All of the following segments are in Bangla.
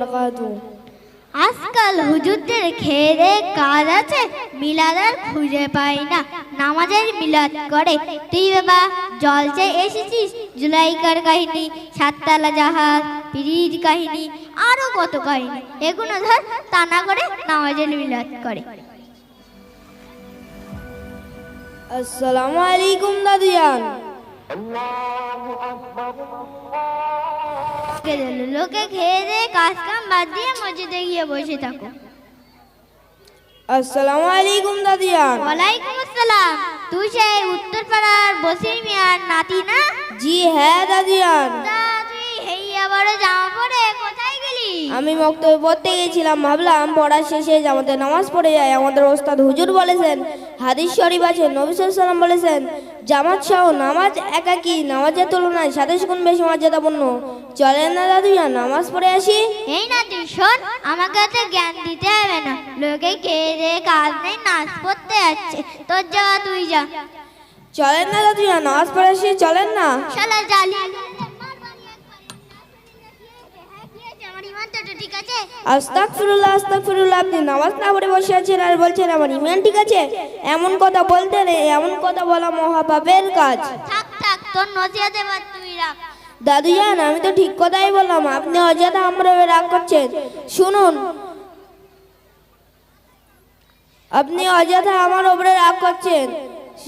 বারাকাতুহু আজকাল হুজুরদের খেয়ে কাজ আছে মিলাদ আর খুঁজে পাই না। নামাজের মিলাদ করে। তুই বাবা জলচে এসেছিস? জুলাইকার কাহিনী সাততলা জাহাজ পিরিজ কাহিনী আরও কত কাহিনী। এগুলো ধর তা না করে নামাজের মিলাদ করে। আসসালামু আলাইকুম দাদুজান কে দিল? লোকে খেয়ে দেয়ে কাজ কাম বাদ দিয়ে মসজিদে গিয়ে বসে থাকো। আসসালামু আলাইকুম দাদুজান ওয়ালাইকুম আসসালাম। তুই সেই উত্তরপাড়ার বসির মিয়ার নাতি না? জি হ্যাঁ দাদুজান তা তুই হেই আবারও জামা পরে কোথায় গেলি? আমি মক্তব্য পড়তে গেছিলাম ভাবলাম পড়ার শেষে জামাতে নামাজ পড়ে যায় আমাদের ওস্তাদ হুজুর বলেছেন হাদিস শরীফ আছে নবী সাল্লাম বলেছেন জামাত সহ নামাজ একাকি নামাজের তুলনায় সাতাশ গুণ বেশি মর্যাদাপূর্ণ। চলেন না দাদুজান নামাজ পড়ে আসি। এই না তুই শোন আমাকে তো জ্ঞান দিতে হবে না। লোকে খেয়ে দিয়ে কাজ নেই নাচ যাচ্ছে তোর যাওয়া তুই যা। চলেন না দাদুজান নামাজ পড়ে আসি চলেন না। শালা জালি। ঠিক আছে আপনি নামাজ না পড়ে বসে আছেন আর বলছেন আমার ইমান ঠিক আছে? এমন কথা বলতে নেই এমন কথা বলা মহাপাপের কাজ। থাক থাক তোর নজিয়াতে এবার তুই রাখ। দাদুজান আমি তো ঠিক কথাই বললাম, আপনি অযথা আমরা রাগ করছেন। শুনুন। আপনি অযথা আমার ওপরে রাগ করছেন।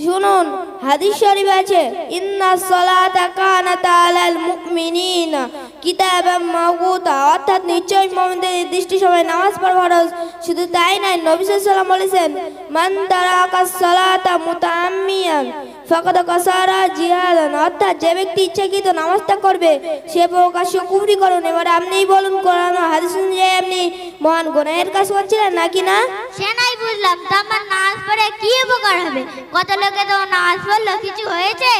শুনুন, হাদিস শরীফ আছে, ইন্না সালাতা কানাত আলাল মুমিনিনা কিতাবাম মাওকুতা অর্থাৎ নিশ্চয়ই মুমিনদের নির্দিষ্ট সময় নামাজ পড়া ফরজ। শুধু তাই নয়, নবী সাল্লাল্লাহু আলাইহি বলেছেন, মান তারাকা সালাতা মুতাআম্মিয়ান ফাকাদ কাসারা জিহাদান। অর্থাৎ যে ব্যক্তি ইচ্ছাকৃত নামাজটা করবে, সে প্রকাশ্য কুফরি করুন। এবার আপনিই বলুন, কোরআন হাদিস অনুযায়ী আপনি মহান গুনাহের কাজ করছিলেন নাকি না? সে নাই বুঝলাম তা আমার নাচ পড়ে কি উপকার হবে? কত লোকে তো নাচ পড়ল কিছু হয়েছে?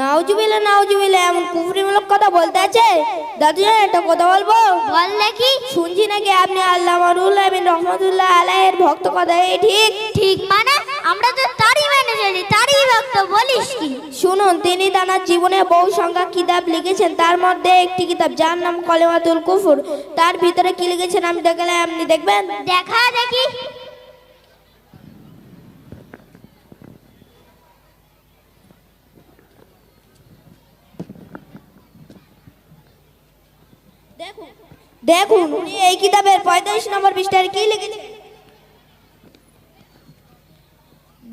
নাউজুবিল্লাহ নাউজুবিল্লাহ এমন কুফরিমূলক কথা বলতে আছে? দাদু জান একটা কথা বলব? বল দেখি। শুনছি নাকি আপনি আল্লাহ রুল আমিন রহমতুল্লাহ আলাইয়ের ভক্ত কথা এই ঠিক? ঠিক মানে আমরা তো তারই মেনে চলি তারই ভক্ত বলিস কি? শুনুন তিনি তার জীবনে বহু সংখ্যা কিতাব লিখেছেন তার মধ্যে একটি কিতাব যার নাম কলেমাতুল কুফুর তার ভিতরে কি লিখেছেন আমি দেখলে আপনি দেখবেন? দেখা দেখি। দেখুন উনি এই কিতাবের পঁয়তাল্লিশ নম্বর পৃষ্ঠায় কি লিখেছেন?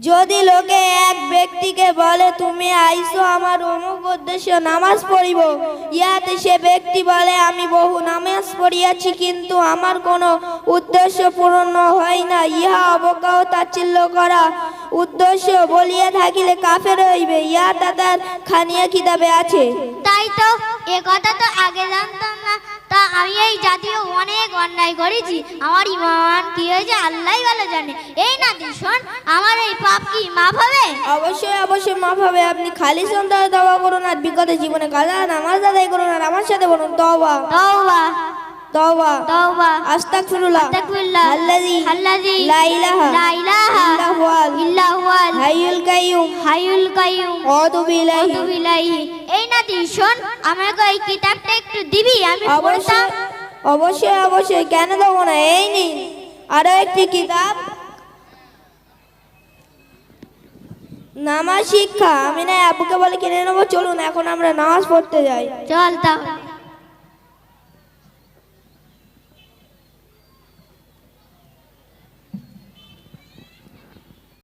যদি লোকে এক ব্যক্তিকে বলে, তুমি আইসো আমার অমুক উদ্দেশ্য নামাজ পড়িব ইয়াতে সে ব্যক্তি বলে, আমি বহু নামাজ পড়িয়াছি, কিন্তু আমার কোনো উদ্দেশ্য পূর্ণ হয় না। ইহা ও তাচ্ছিল্য করা উদ্দেশ্য বলিয়া থাকিলে কাফের হইবে। ইহা তাদের খানিয়া কিতাবে আছে। তাই তো এ কথা আমি এই জাতীয় অনেক অন্যায় করেছি। আমার ইমান কি হয়েছে? আল্লাহ ভালো জানে। এই না শোন আমার এই পাপ কি মাফ হবে? অবশ্যই অবশ্যই মাফ হবে। আপনি খালি সন্তান দাওয়া করুন আর বিগত জীবনে কাজা নামাজ আদায় করুন আর আমার সাথে বলুন তওবা। তওবা। তওবা। তওবা। আস্তাগফিরুল্লাহ। আস্তাগফিরুল্লাহ। আল্লাযী। আল্লাযী। লা ইলাহা। লা ইলাহা। কাইয়ুম। আতুবু ইলাইহি এই না শোন আমাকে এই কিতাবটা একটু দিবি আমি অবশ্যই পড়তাম। অবশ্যই অবশ্যই কেন দেবো না? এই আরও একটি কিতাব। নামাজ শিক্ষা। আমি না আব্বুকে বলে কিনে নেব চলুন এখন আমরা নামাজ পড়তে যাই। চল তাহলে।